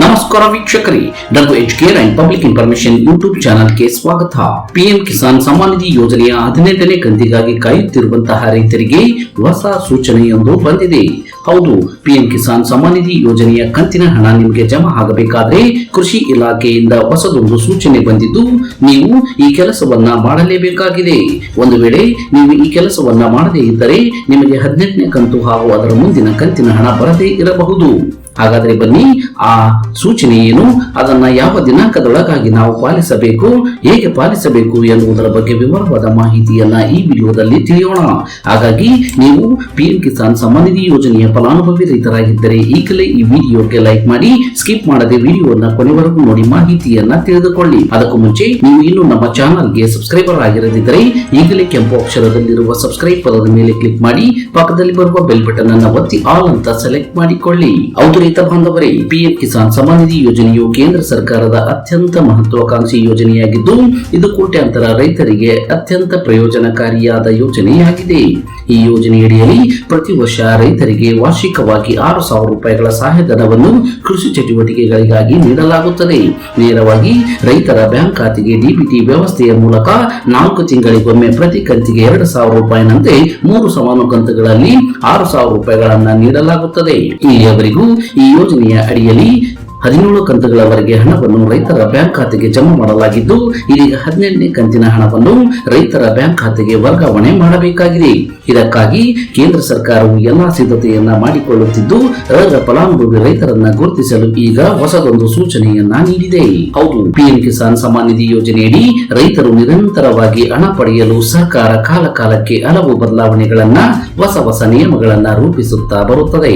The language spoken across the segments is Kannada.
ನಮಸ್ಕಾರ ವೀಕ್ಷಕರಿ, W H care and public information YouTube ಚಾನಲ್ಗೆ ಸ್ವಾಗತ. ಪಿಎಂ ಕಿಸಾನ್ ಸಮ್ಮಾನ್ ನಿಧಿ ಯೋಜನೆಯ ಹದಿನೆಂಟನೇ ಕಂತಿಗಾಗಿ ಕಾಯುತ್ತಿರುವಂತಹ ರೈತರಿಗೆ ಹೊಸ ಸೂಚನೆಯೊಂದು ಬಂದಿದೆ. ಹೌದು, ಪಿಎಂ ಕಿಸಾನ್ ಸಮ್ಮಾನ್ ನಿಧಿ ಯೋಜನೆಯ ಕಂತಿನ ಹಣ ನಿಮಗೆ ಜಮಾ ಆಗಬೇಕಾದ್ರೆ ಕೃಷಿ ಇಲಾಖೆಯಿಂದ ಹೊಸದೊಂದು ಸೂಚನೆ ಬಂದಿದ್ದು, ನೀವು ಈ ಕೆಲಸವನ್ನ ಮಾಡಲೇಬೇಕಾಗಿದೆ. ಒಂದು ವೇಳೆ ನೀವು ಈ ಕೆಲಸವನ್ನ ಮಾಡದೇ ಇದ್ದರೆ ನಿಮಗೆ ಹದಿನೆಂಟನೇ ಕಂತು ಹಾಗೂ ಅದರ ಮುಂದಿನ ಕಂತಿನ ಹಣ ಬರದೇ ಇರಬಹುದು. ಹಾಗಾದ್ರೆ ಬನ್ನಿ, ಆ ಸೂಚನೆ ಏನು? ಅದನ್ನ ಯಾವ ದಿನಾಂಕದೊಳಗಾಗಿ ನಾವು ಪಾಲಿಸಬೇಕು? ಹೇಗೆ ಪಾಲಿಸಬೇಕು ಎನ್ನುವುದರ ಬಗ್ಗೆ ವಿವರವಾದ ಮಾಹಿತಿಯನ್ನ ಈ ವಿಡಿಯೋದಲ್ಲಿ ತಿಳಿಯೋಣ. ಹಾಗಾಗಿ ನೀವು ಪಿಎಂ ಕಿಸಾನ್ ಸಮ್ಮಾನ್ ನಿಧಿ ಯೋಜನೆಯ ಫಲಾನುಭವಿ ರೈತರಾಗಿದ್ದರೆ ಈಗಲೇ ಈ ವಿಡಿಯೋಗೆ ಲೈಕ್ ಮಾಡಿ, ಸ್ಕಿಪ್ ಮಾಡದೆ ವಿಡಿಯೋನ ಕೊನೆವರೆಗೂ ನೋಡಿ ಮಾಹಿತಿಯನ್ನ ತಿಳಿದುಕೊಳ್ಳಿ. ಅದಕ್ಕೂ ಮುಂಚೆ ನೀವು ಇನ್ನು ನಮ್ಮ ಚಾನಲ್ಗೆ ಸಬ್ಸ್ಕ್ರೈಬರ್ ಆಗಿರದಿದ್ದರೆ ಈಗಲೇ ಕೆಂಪು ಅಕ್ಷರದಲ್ಲಿರುವ ಸಬ್ಸ್ಕ್ರೈಬ್ ಪದದ ಮೇಲೆ ಕ್ಲಿಕ್ ಮಾಡಿ, ಪಕ್ಕದಲ್ಲಿ ಬರುವ ಬೆಲ್ ಬಟನ್ ಅನ್ನು ಒತ್ತಿ ಆಲ್ ಅಂತ ಸೆಲೆಕ್ಟ್ ಮಾಡಿಕೊಳ್ಳಿ. ಹೌದು ರೈತ ಬಾಂಧವರೇ ಪಿಎಂ ಕಿಸಾನ್ ಸಮ್ಮಾನ್ ನಿಧಿ ಯೋಜನೆಯು ಕೇಂದ್ರ ಸರ್ಕಾರದ ಅತ್ಯಂತ ಮಹತ್ವಾಕಾಂಕ್ಷಿ ಯೋಜನೆಯಾಗಿದ್ದು, ಇದು ಕೋಟ್ಯಾಂತರ ರೈತರಿಗೆ ಅತ್ಯಂತ ಪ್ರಯೋಜನಕಾರಿಯಾದ ಯೋಜನೆಯಾಗಿದೆ. ಈ ಯೋಜನೆಯಡಿಯಲ್ಲಿ ಪ್ರತಿ ವರ್ಷ ರೈತರಿಗೆ ವಾರ್ಷಿಕವಾಗಿ ಆರು ಸಾವಿರ ರೂಪಾಯಿಗಳ ಸಹಾಯಧನವನ್ನು ಕೃಷಿ ಚಟುವಟಿಕೆಗಳಿಗಾಗಿ ನೀಡಲಾಗುತ್ತದೆ. ನೇರವಾಗಿ ರೈತರ ಬ್ಯಾಂಕ್ ಖಾತೆಗೆ ಡಿಬಿಟಿ ವ್ಯವಸ್ಥೆಯ ಮೂಲಕ ನಾಲ್ಕು ತಿಂಗಳಿಗೊಮ್ಮೆ ಪ್ರತಿ ಕಂತಿಗೆ ಎರಡು ಸಾವಿರ ರೂಪಾಯಿನಂತೆ ಮೂರು ಸಮಾನ ಕಂತುಗಳಲ್ಲಿ ಆರು ಸಾವಿರ ರೂಪಾಯಿಗಳನ್ನು ನೀಡಲಾಗುತ್ತದೆ. ಇಲ್ಲಿಯವರೆಗೂ ಯೋಜನೆಯ ಅಡಿಯಲ್ಲಿ ಹದಿನೇಳು ಕಂತುಗಳವರೆಗೆ ಹಣವನ್ನು ರೈತರ ಬ್ಯಾಂಕ್ ಖಾತೆಗೆ ಜಮಾ ಮಾಡಲಾಗಿದ್ದು, ಇದೀಗ ಹದಿನೆಂಟನೇ ಕಂತಿನ ಹಣವನ್ನು ರೈತರ ಬ್ಯಾಂಕ್ ಖಾತೆಗೆ ವರ್ಗಾವಣೆ ಮಾಡಬೇಕಾಗಿದೆ. ಇದಕ್ಕಾಗಿ ಕೇಂದ್ರ ಸರ್ಕಾರವು ಎಲ್ಲಾ ಸಿದ್ಧತೆಯನ್ನ ಮಾಡಿಕೊಳ್ಳುತ್ತಿದ್ದು ಅರ್ಹ ಫಲಾನುಭವಿ ರೈತರನ್ನ ಗುರುತಿಸಲು ಈಗ ಹೊಸದೊಂದು ಸೂಚನೆಯನ್ನ ನೀಡಿದೆ. ಹೌದು, ಪಿಎಂ ಕಿಸಾನ್ ಸಮ್ಮಾನ್ ನಿಧಿ ಯೋಜನೆಯಡಿ ರೈತರು ನಿರಂತರವಾಗಿ ಹಣ ಪಡೆಯಲು ಸರ್ಕಾರ ಕಾಲ ಕಾಲಕ್ಕೆ ಹಲವು ಬದಲಾವಣೆಗಳನ್ನ, ಹೊಸ ಹೊಸ ನಿಯಮಗಳನ್ನ ರೂಪಿಸುತ್ತಾ ಬರುತ್ತದೆ.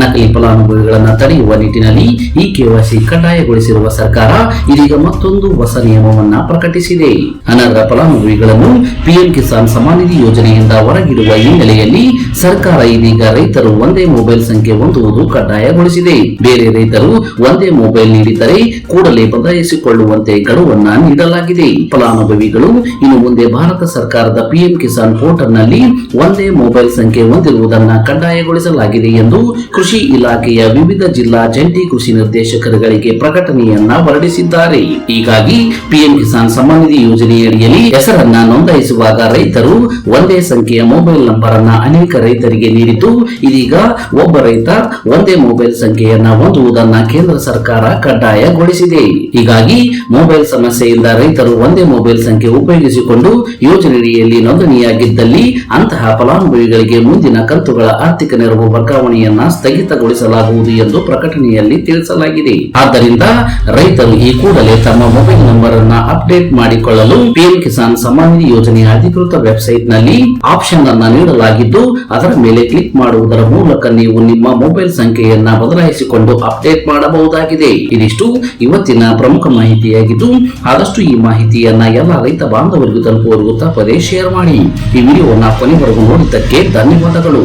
ನಕಲಿ ಫಲಾನುಭವಿಗಳನ್ನ ತಡೆಯುವ ನಿಟ್ಟಿನಲ್ಲಿ ಈ ಕೆವೈಸಿ ಕಡ್ಡಾಯಗೊಳಿಸಿರುವ ಸರ್ಕಾರ ಇದೀಗ ಮತ್ತೊಂದು ಹೊಸ ನಿಯಮವನ್ನ ಪ್ರಕಟಿಸಿದೆ. ಅನರ್ಹ ಫಲಾನುಭವಿಗಳನ್ನು ಪಿಎಂ ಕಿಸಾನ್ ಸಮಾನಿಧಿ ನಿಧಿ ಯೋಜನೆಯಿಂದ ಹೊರಗಿಡುವ ಹಿನ್ನೆಲೆಯಲ್ಲಿ ಸರ್ಕಾರ ಇದೀಗ ರೈತರು ಒಂದೇ ಮೊಬೈಲ್ ಸಂಖ್ಯೆ ಹೊಂದುವುದು ಕಡ್ಡಾಯಗೊಳಿಸಿದೆ. ಬೇರೆ ರೈತರು ಒಂದೇ ಮೊಬೈಲ್ ನೀಡಿದ್ದರೆ ಕೂಡಲೇ ಬದಲಾಯಿಸಿಕೊಳ್ಳುವಂತೆ ಗಡುವನ್ನ ನೀಡಲಾಗಿದೆ. ಫಲಾನುಭವಿಗಳು ಇನ್ನು ಮುಂದೆ ಭಾರತ ಸರ್ಕಾರದ ಪಿಎಂ ಕಿಸಾನ್ ಪೋರ್ಟಲ್ನಲ್ಲಿ ಒಂದೇ ಮೊಬೈಲ್ ಸಂಖ್ಯೆ ಹೊಂದಿರುವುದನ್ನು ಕಡ್ಡಾಯಗೊಳಿಸಲಾಗಿದೆ ಎಂದು ಕೃಷಿ ಇಲಾಖೆಯ ವಿವಿಧ ಜಿಲ್ಲಾ ಜಂಟಿ ಕೃಷಿ ನಿರ್ದೇಶಕರುಗಳಿಗೆ ಪ್ರಕಟಣೆಯನ್ನ ಹೊರಡಿಸಿದ್ದಾರೆ. ಹೀಗಾಗಿ ಪಿಎಂ ಕಿಸಾನ್ ಸಮ್ಮಾನ್ ನಿಧಿ ಯೋಜನೆಯಡಿಯಲ್ಲಿ ಹೆಸರನ್ನ ನೋಂದಾಯಿಸುವಾಗ ರೈತರು ಒಂದೇ ಸಂಖ್ಯೆಯ ಮೊಬೈಲ್ ನಂಬರ್ ಅನ್ನ ಅನೇಕ ರೈತರಿಗೆ ನೀಡಿದ್ದು, ಇದೀಗ ಒಬ್ಬ ರೈತ ಒಂದೇ ಮೊಬೈಲ್ ಸಂಖ್ಯೆಯನ್ನ ಹೊಂದುವುದನ್ನ ಕೇಂದ್ರ ಸರ್ಕಾರ ಕಡ್ಡಾಯಗೊಳಿಸಿದೆ. ಹೀಗಾಗಿ ಮೊಬೈಲ್ ಸಮಸ್ಯೆಯಿಂದ ರೈತರು ಒಂದೇ ಮೊಬೈಲ್ ಸಂಖ್ಯೆ ಉಪಯೋಗಿಸಿಕೊಂಡು ಯೋಜನೆಯಡಿಯಲ್ಲಿ ನೋಂದಣಿಯಾಗಿದ್ದಲ್ಲಿ ಅಂತಹ ಫಲಾನುಭವಿಗಳಿಗೆ ಮುಂದಿನ ಕಂತುಗಳ ಆರ್ಥಿಕ ನೆರವು ವರ್ಗಾವಣೆಯನ್ನ ಸ್ಥಗಿತಗೊಳಿಸಲಾಗುವುದು ಎಂದು ಪ್ರಕಟಣೆಯಲ್ಲಿ ತಿಳಿಸಲಾಗಿದೆ. ಆದ್ದರಿಂದ ರೈತರು ಈ ಕೂಡಲೇ ತಮ್ಮ ಮೊಬೈಲ್ ನಂಬರ್ ಅನ್ನ ಅಪ್ಡೇಟ್ ಮಾಡಿಕೊಳ್ಳಲು ಪಿಎಂ ಕಿಸಾನ್ ಸಮ್ಮಾನ್ ಯೋಜನೆಯ ಅಧಿಕೃತ ವೆಬ್ಸೈಟ್ನಲ್ಲಿ ಆಪ್ಷನ್ ಅನ್ನ ನೀಡಲಾಗಿದ್ದು, ಅದರ ಮೇಲೆ ಕ್ಲಿಕ್ ಮಾಡುವುದರ ಮೂಲಕ ನೀವು ನಿಮ್ಮ ಮೊಬೈಲ್ ಸಂಖ್ಯೆಯನ್ನ ಬದಲಾಯಿಸಿಕೊಂಡು ಅಪ್ಡೇಟ್ ಮಾಡಬಹುದಾಗಿದೆ. ಇದಿಷ್ಟು ಇವತ್ತಿನ ಪ್ರಮುಖ ಮಾಹಿತಿಯಾಗಿದ್ದು, ಆದಷ್ಟು ಈ ಮಾಹಿತಿಯನ್ನ ಎಲ್ಲ ರೈತ ಬಾಂಧವರಿಗೂ ತಲುಪುವವರೆಗೂ ತಪ್ಪದೇ ಶೇರ್ ಮಾಡಿ. ಈ ವಿಡಿಯೋವನ್ನ ಕೊನೆವರೆಗೂ ನೋಡಿದ್ದಕ್ಕೆ ಧನ್ಯವಾದಗಳು.